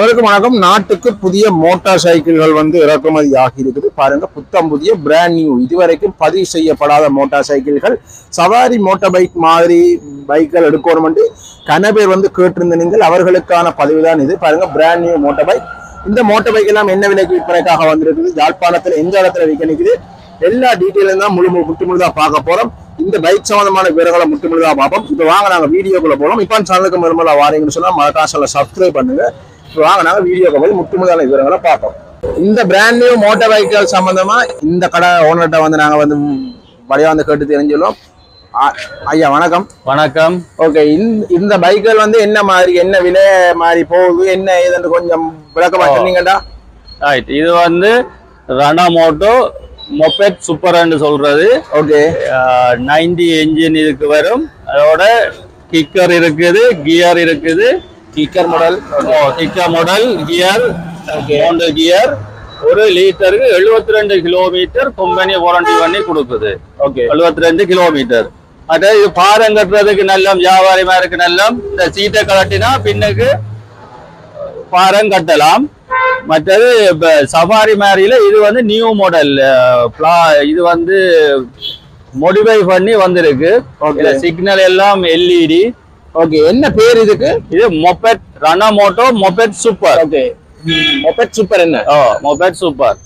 அவருக்கு வணக்கம். நாட்டுக்கு புதிய மோட்டார் சைக்கிள்கள் வந்து இறக்குமதி ஆகி இருக்குது பாருங்க புத்தம் புதிய பிராண்ட் நியூ இதுவரைக்கும் பதிவு செய்யப்படாத மோட்டார் சைக்கிள்கள். சவாரி மோட்டார் பைக் மாதிரி பைக்கள் எடுக்கணும் கன பேர் வந்து கேட்டிருந்த நீங்கள் அவர்களுக்கான பதிவு தான் இது. பாருங்க பிராண்ட் நியூ மோட்டார் பைக். இந்த மோட்டார் பைக் எல்லாம் என்ன விலைக்கு விற்பனைக்காக வந்திருக்குது? யாழ்ப்பாணத்தில் எந்த இடத்துல விற்க நிற்குது? எல்லா டீட்டெயிலும் தான் முழு முழு முட்டு முழுதா பார்க்க போறோம். இந்த பைக் சம்பந்தமான விவரங்களை முட்டு முழுதா பார்ப்போம். இப்போ வாங்க நாங்கள் வீடியோக்குள்ள போகிறோம் இப்போ சேனலுக்கு மறுமலா வாரீங்கன்னு சொன்னால் மறக்காசல சப்ஸ்கிரைப் பண்ணுங்க. வாங்க நாங்க வீடியோக்கு போய் முழுதான விவரங்களை பார்ப்போம். இந்த பிராண்ட் நியூ மோட்டார் பைக்குகள் சம்பந்தமா இந்த கடை ஓனர்கிட்ட வந்து நாங்க வந்து வழியா வந்து கேட்டு தெரிஞ்சுள்ளோம் ஐயா வணக்கம். வணக்கம். ஓகே இந்த பைக்குகள் வந்து என்ன மாதிரி என்ன விலை மாதிரி போகுது என்ன ஏதுன்னு கொஞ்சம் விளக்கமா ஓ. சொன்னீங்கடா. ரைட் இது வந்து ரணா மோட்டோ மொபெட் சூப்பர்னு சொல்றது. ஓகே நைன்டி என்ஜின் இதுக்கு வரும். அதோட கிக்கர் இருக்குது கியர் இருக்குது. Kicker model kicker model gear மூன்று கியர் ஒரு லிட்டருக்கு 72 ரெண்டு கிலோமீட்டர் கம்பெனி வாரண்டி பண்ணி கொடுக்குது. ஓகே 72 ரெண்டு கிலோமீட்டர் அது இது பாரம் கட்டுறதுக்கு நல்ல வியாபாரிமா இருக்கு நல்ல இந்த சீட்டை கலட்டினா பின்னுக்கு பாரம் கட்டலாம். மற்றது இப்ப சஃபாரி மேரியில இது வந்து நியூ மாடல் இது வந்து மோடிஃபை பண்ணி வந்திருக்கு. சிக்னல் எல்லாம் எல்இடி ஓகே என்ன பேர் இதுக்கு? இது moped ரணா moto moped super okay moped super என்ன? ஓ மொபெட் சூப்பர்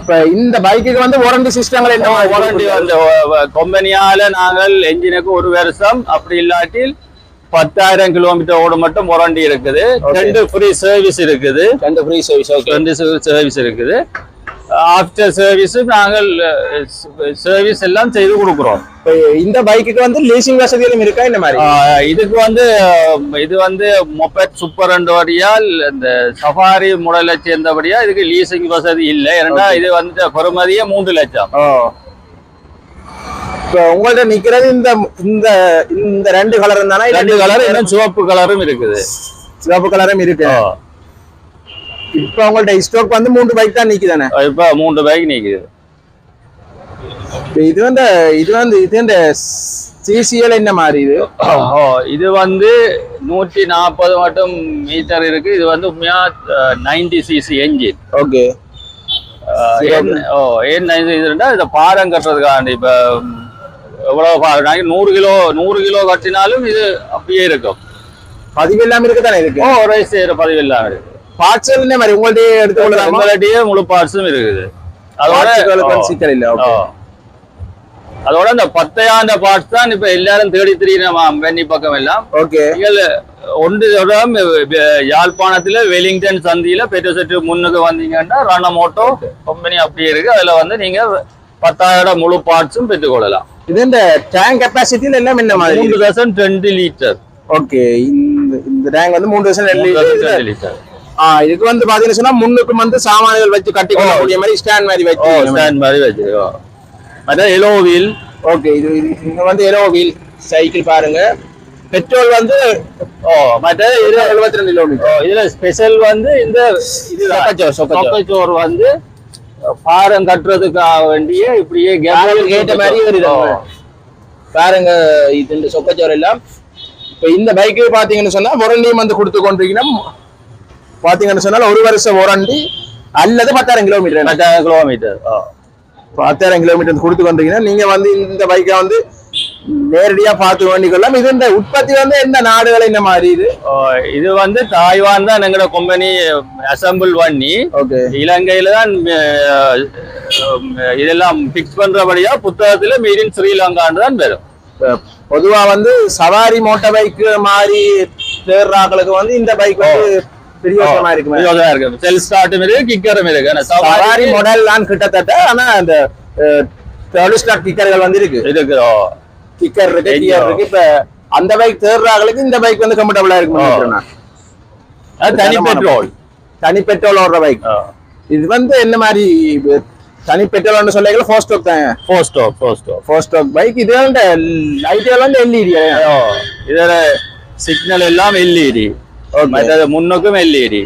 இப்ப இந்த பைக்குக்கு வந்து வாரண்டி சிஸ்டங்கள் என்ன வாரண்டி வந்து கம்பெனியால நாங்கள் என்ஜினுக்கு ஒரு வருஷம் அப்படி இல்லாட்டில் பத்தாயிரம் கிலோமீட்டர் ஓட மட்டும் வாரண்டி இருக்குது. ரெண்டு ஃப்ரீ சர்வீஸ் இருக்குது. ரெண்டு ஃப்ரீ சர்வீஸ் ஓகே ரெண்டு சர்வீஸ் இருக்குது. ஆஃப்டர் சர்வீஸ் நாங்கள் சர்வீஸ் எல்லாம் செய்து கொடுக்குறோம். இந்த பைக்குக்கு வந்து லீசிங் வசதிகளும் இருக்கா? இந்த மாதிரி? இதுக்கு வந்து இது வந்து மொபைல் சூப்பர் வழியால் இந்த சஃபாரி முறையில சேர்ந்தபடியா இதுக்கு லீசிங் வசதி இல்லை. ஏன்னா. இது வந்து பெறுமதியே மூன்று லட்சம். உங்கள்ட்ட நிக்கிறது இந்த இந்த இந்த ரெண்டு கலர் தானே ரெண்டு கலர் சிவப்பு கலரும் இருக்குது. சிவப்பு கலரும் இருக்கு. இப்ப உங்கள்ட்ட ஸ்டாக் வந்து மூன்று பைக் தான் நிக்குதானே? இப்ப மூன்று பைக் நிக்குது. இது வந்து இது வந்து இது இந்த சிசிஎல் என்ன மாதிரி இது? இது வந்து நூற்றி நாற்பது மட்டும் மீட்டர் இருக்கு. இது வந்து உண்மையா நைன்டி சிசி என்ஜின் ஓகே ஓ ஏன் இந்த பாரம் கட்டுறதுக்காண்டி இப்ப எவ்வளவு நூறு கிலோ நூறு கிலோ கட்டினாலும் இது அப்படியே இருக்கும். பதிவு எல்லாம் இருக்குதானே இதுக்கு? ஓ ஒரு செய்யற பதிவு இல்லாம இருக்கு. பார்ட்ஸ் மாதிரி உங்கள்ட்ட எடுத்து கொள்ளலாமா உங்கள்கிட்டயே முழு பார்ட்ஸும் இருக்குது. அதோட. சிக்கல் இல்ல அதோட இந்த பத்தையாண்ட பார்ட்ஸ் தான் இப்ப எல்லாரும் தேடி திரியிறோம் வெண்ணி பக்கம் எல்லாம். ஓகே ஒன்று யாழ்ப்பாணத்துல வெலிங்டன் சந்தியில பெட்ரோசெட்டு முன்னுக்கு வந்தீங்கன்னா ரணமோட்டோ கம்பெனி அப்படியே இருக்கு. அதுல வந்து நீங்க பத்தாயிரம் முழு பார்ட்ஸும் பெற்றுக்கொள்ளலாம் இது இந்த டேங்க் கெப்பாசிட்டில எல்லாம் என்ன மாதிரி? மூன்று தௌசண்ட் டுவெண்ட்டி லிட்டர் ஓகே இந்த இந்த டேங்க் வந்து வருஷம் டுவெண்ட்டி லிட்டர் இதுக்கு வந்து பாத்தீங்கன்னா முன்னுக்கு வந்து சாமான்கள் வச்சு கட்டி கொள்ளக்கூடிய மாதிரி ஸ்டாண்ட் மாதிரி வச்சு ஸ்டாண்ட் மாதிரி வச்சிருக்கோ. அதான் எலோ வீல் ஓகே இது இது- வந்து ஏரோ வீல் சைக்கிள் பாருங்க. பெட்ரோல் வந்து ஓ மற்ற இது எழுபத்தி ரெண்டு கிலோமீட்டர் இதுல ஸ்பெஷல் வந்து இந்த சொக்கச்சோறு. சொக்கச்சோறு. வந்து பாரம் கட்டுறதுக்காக வேண்டிய இப்படியே ஏற்ற மாதிரி ஒரு இது. பாருங்க இது இந்த சொக்கச்சோறு எல்லாம். இப்ப இந்த பைக்கு பாத்தீங்கன்னு சொன்னா வாரண்டியும் வந்து கொடுத்து கொண்டிருக்கணும். பாத்தீங்கன்னு சொன்னா ஒரு வருஷம் வாரண்டி அல்லது பத்தாயிரம் கிலோமீட்டர் பத்தாயிரம் கிலோமீட்டர் பத்தாயிரம் கிலோமீட்டர் கொடுத்து கொண்டிருக்கீங்கன்னா நீங்க வந்து இந்த பைக்கை வந்து நேரடியா பார்த்து வேண்டிக்கொள்ளலாம் இது இந்த உற்பத்தி வந்து எந்த நாடுகள் இந்த மாதிரி இது? இது வந்து தாய்வான் தான் எங்களோட கம்பெனி அசம்பிள் பண்ணி ஓகே. இலங்கையில தான் இதெல்லாம் பிக்ஸ் பண்றபடியா புத்தகத்துல மீட் இன் ஸ்ரீலங்கான்னு தான் வரும். பொதுவா வந்து சவாரி மோட்டார் பைக் மாதிரி தேர்றாக்களுக்கு வந்து இந்த பைக் வந்து இருக்கு. செல் ஸ்டார்ட்டும் இருக்கு கிக்கரும் இருக்கு. ஆனா சவாரி சவாரி மாடல் தான் கிட்டத்தட்ட ஆனா அந்த தேர்ட் ஸ்டார் கிக்கர்கள் வந்து இருக்கு இருக்கு. கிக்கர் இருக்கு. கியர் இருக்கு. இப்ப அந்த பைக் தேர்றாக்களுக்கு இந்த பைக் வந்து கம்ஃபர்டபுளா அது தனி பெட்ரோல் தனி பெட்ரோல் ஓடுற பைக் இது வந்து என்ன மாதிரி தனி பெட்ரோல்னு சொல்லிக்கலாம் ஃபோர் ஸ்டாக் தான்? Four stop four stop four stroke bike இது வந்து லைட் வந்து எல்இடி இதுல சிக்னல் எல்லாம் எல்இடி முன்னோக்கும் எல்இடி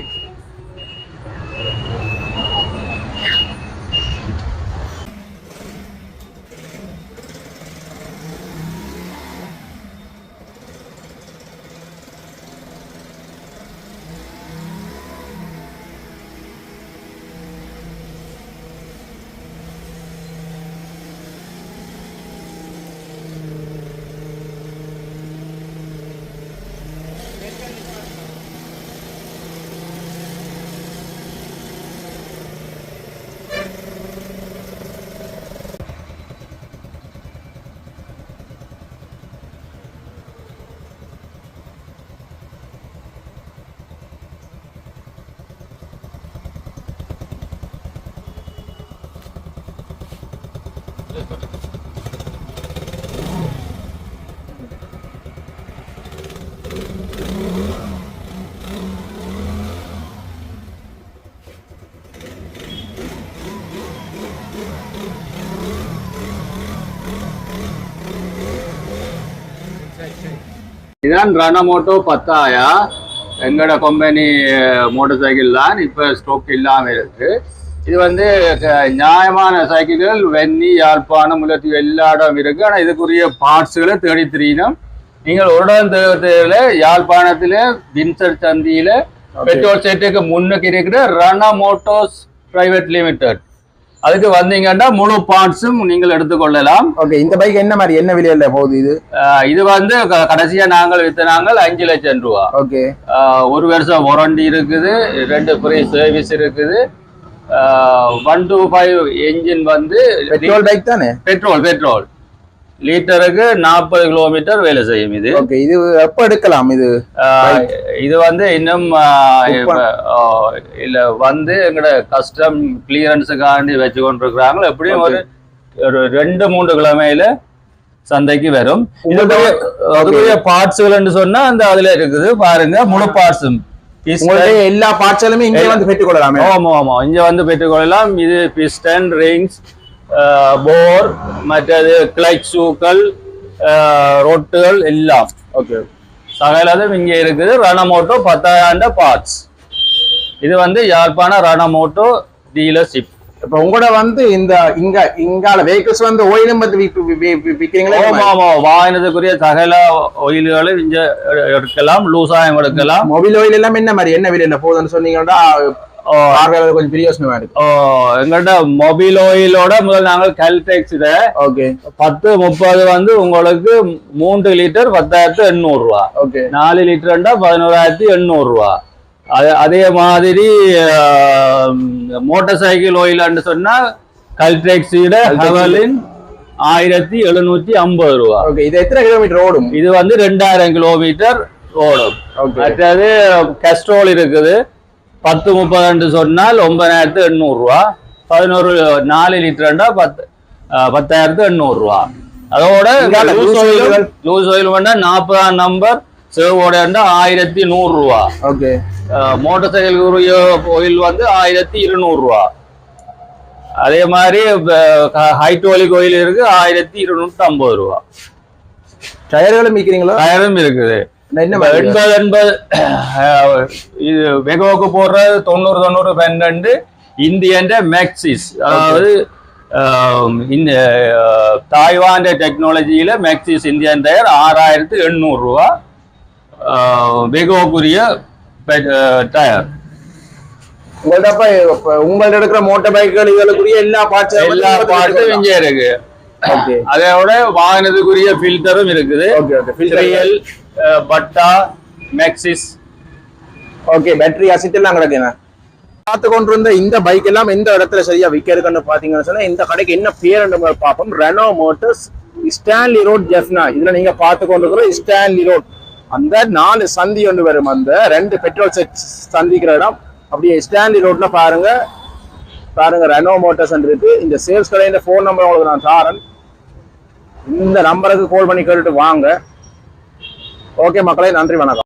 இதான் ரணமோட்டோ பத்தாயா எங்களோட கம்பெனி மோட்டர் சைக்கிள் தான். இப்போ ஸ்டோக் இல்லாமல் இருக்கு. இது வந்து நியாயமான சைக்கிள்கள் வெண்ணி யாழ்ப்பாணம் முல்லத்தீவு எல்லா இடம் இருக்கு. ஆனால் இதுக்குரிய பார்ட்ஸுகளை தேடி திரியணும் நீங்கள் ஒரு இடம் தேவையில யாழ்ப்பாணத்தில் வின்சர் சந்தியில பெட்ரோல் செட்டுக்கு முன்னுக்கு இருக்கிற ரண மோட்டோஸ் பிரைவேட் லிமிடெட் அதுக்கு வந்தீங்கன்னா முழு பார்ட்ஸும் நீங்கள் எடுத்துக்கொள்ளலாம் ஓகே இந்த பைக் என்ன மாதிரி என்ன விலையில போகுது இது? இது வந்து கடைசியா நாங்கள் வித்தனாங்கள் அஞ்சு லட்சம் ரூபா. ஓகே. ஒரு வருஷம் வாரண்டி இருக்குது ரெண்டு ஃப்ரீ சர்வீஸ் இருக்குது. ஒன் டூ ஃபைவ் என்ஜின் வந்து பெட்ரோல் பைக் தானே? பெட்ரோல் பெட்ரோல் லிட்டருக்கு நாற்பது கிலோமீட்டர் வேலை செய்யும் இது. ஓகே இது எப்ப எடுக்கலாம் இது? இது வந்து இன்னும் இல்ல வந்து எங்கட கஸ்டம் கிளியரன்ஸுக்காண்டி வச்சு கொண்டிருக்கிறாங்க எப்படியும் ஒரு ஒரு ரெண்டு மூன்று கிழமையில சந்தைக்கு வரும். பார்ட்ஸ்கள் சொன்னா அந்த அதுல இருக்குது. பாருங்க முழு பார்ட்ஸும் உங்களுடைய எல்லா பார்ட்ஸலுமே இங்கே வந்து பெற்றுக்கொள்ளலாமே ஆமா ஆமா. இங்க வந்து பெற்றுக்கொள்ளலாம் இது பிஸ்டன் ரிங்ஸ் போர் மற்றது கிளச் ஷூக்கள் ரொட்டுகள் எல்லாம். ஓகே சகலதும் இங்க இருக்குது. ரணமோட்டோ பத்தாயிரம் பார்ட்ஸ் இது வந்து யாழ்ப்பாண ரணமோட்டோ டீலர்ஷிப் இப்ப உங்களோட வந்து இந்த இங்க இங்கால வெஹிக்கிள்ஸ் வந்து ஓயிலும் வந்து விக்- வி- வி- வி- விக்கிறீங்களா? ஆமா வாங்கினதுக்குரிய சகல இங்க எ- எடுக்கலாம் லூசாயம் எடுக்கலாம். மொபைல் ஓயில் எல்லாம் என்ன மாதிரி? என்ன விலையில போகுதுன்னு சொன்னீங்கன்னா பார்வையாளர் கொஞ்சம் பிரியோசனமா இருக்கு. ஓ, எங்கள்ட்ட மொபைல் ஆயிலோட முதல் நாங்கள் கல்டெக்ஸ் இதை ஓகே. பத்து முப்பது வந்து உங்களுக்கு மூன்று லிட்டர் பத்தாயிரத்து எண்ணூறு ரூபா. ஓகே. நாலு லிட்டர்ண்டா பதினோராயிரத்தி எண்ணூறு ரூபா. அது மாதிரி மோட்டார் சைக்கிள் ஆயில்னு சொன்னா கல்டெக்ஸிட ஹெவலின் ஆயிரத்தி எழுநூத்தி ஐம்பது ரூபா. இது எத்தனை கிலோமீட்டர் ஓடும்? இது வந்து ரெண்டாயிரம் கிலோமீட்டர் ஓடும். மற்றது கஸ்ட்ரோல் இருக்குது. பத்து முப்பது சொன்னால் ஒன்பதாயிரத்து எண்ணூறு ரூபா. பதினோரு நாலு லிட்டர்ண்டா பத்து பத்தாயிரத்து எண்ணூறு ரூபா. அதோட loose oil-கள்? லூஸ் ஆயில் வேண்டா நாற்பதாம் நம்பர் சேவோட ஆயிரத்தி நூறு ரூபா. ஓகே. மோட்டார் சைக்கிள் ஆயில் வந்து ஆயிரத்தி இருநூறு ரூபா. அதே மாதிரி ஹைட்ரோலிக் ஆயில் இருக்கு ஆயிரத்தி இருநூத்தி ஐம்பது ரூபா. டயர்களும் விற்கிறீங்களா டயரும் இருக்குது. எண்பது எண்பது இது வெகோக்கு போடுறது தொண்ணூறு தொண்ணூறு பன்னெண்டு இந்தியன் மேக்சிஸ். அதாவது இந்த தாய்வான் டெக்னாலஜியில மேக்சிஸ் இந்தியன் டயர் ஆறாயிரத்து எண்ணூறு ரூபா. வெகோக்குரிய டயர். உங்கள்ட்ட அப்ப இப்ப உங்கள்ட்ட எடுக்கிற மோட்டார் பைக்குகள் இதுகளுக்குரிய எல்லா பார்ட்ஸ் எல்லா பார்ட்டும் இங்கே இருக்கு. அதோட வாங்கினதுக்குரிய ஃபில்டரும் இருக்குது. Okay okay. ஃபில்டர் ரியல் பட்டா மேக்சிஸ் ஓகே பேட்டரி அசிட் எல்லாம் கிடக்குண்ணா பார்த்து கொண்டிருந்த இந்த பைக் எல்லாம் எந்த இடத்துல சரியா விற்க இருக்குன்னு பாத்தீங்கன்னு சொன்னா இந்த கடைக்கு என்ன பேர் பார்ப்போம். Reno motors Stanley road Jaffna இதுல நீங்க பார்த்து கொண்டிருக்கிற ஸ்டான்லி ரோட் அந்த நாலு சந்தி ஒன்று வரும். அந்த ரெண்டு பெட்ரோல் செட் சந்திக்கிற இடம். அப்படியே ஸ்டாண்டி ரோட்ல பாருங்க. பாருங்க ரெனோ மோட்டர்ஸ் இருக்கு. இந்த சேல்ஸ் கடையின் ஃபோன் நம்பர் உங்களுக்கு நான் தாரன். இந்த நம்பருக்கு கால் பண்ணி கேட்டுட்டு வாங்க. ஓகே மக்களே நன்றி வணக்கம்.